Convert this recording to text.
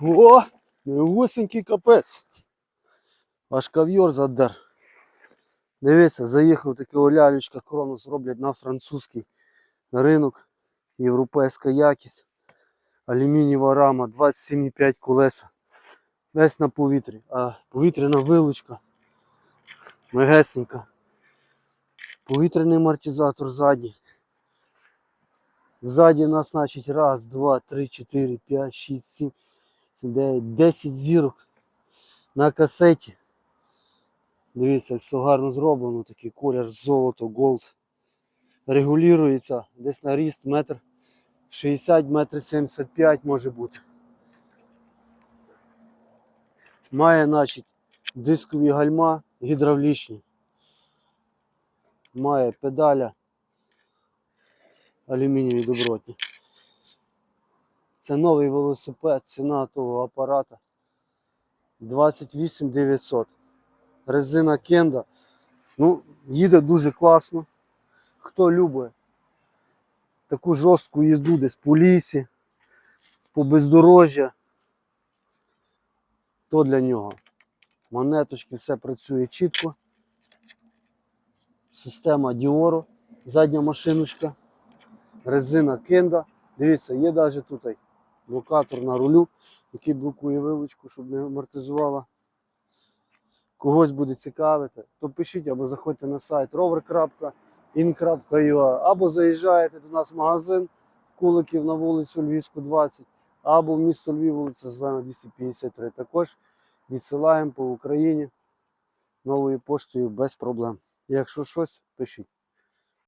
О, гусенький капець. Аж кав'йор задер. Дивіться, заїхав такий олялючка Кронус роблять на французький ринок. Європейська якість. Алюмінієва рама, 27,5 колеса. Весь на повітрі. А повітряна вилучка. Мегесенька. Повітряний амортизатор задній. Ззаді у нас, значить, раз, два, три, чотири, п'ять, шість, сім, дев'ять, десять зірок на касеті. Дивіться, як все гарно зроблено, такий колір золото, голд. Регулюється десь на ріст метр 60, метр 75 може бути. Має, значить, дискові гальма гідравлічні. Має педаля алюмінієві добротні. Це новий велосипед, ціна того апарата 28 900. Резина Кенда. Ну, їде дуже класно. Хто любить таку жорстку їзду десь по лісі, по бездорожжя, то для нього. Монеточки, все працює чітко. Система Діоро, задня машиночка, резина Кенда. Дивіться, є навіть тут блокатор на рулю, який блокує вилучку, щоб не амортизувала. Когось буде цікавити, то пишіть або заходьте на сайт rover.in.ua або заїжджаєте до нас в магазин в Куликів на вулицю Львівську 20, або в місто Львів, вулиця Зелена 253. Також відсилаємо по Україні новою поштою без проблем. Якщо щось, пишіть.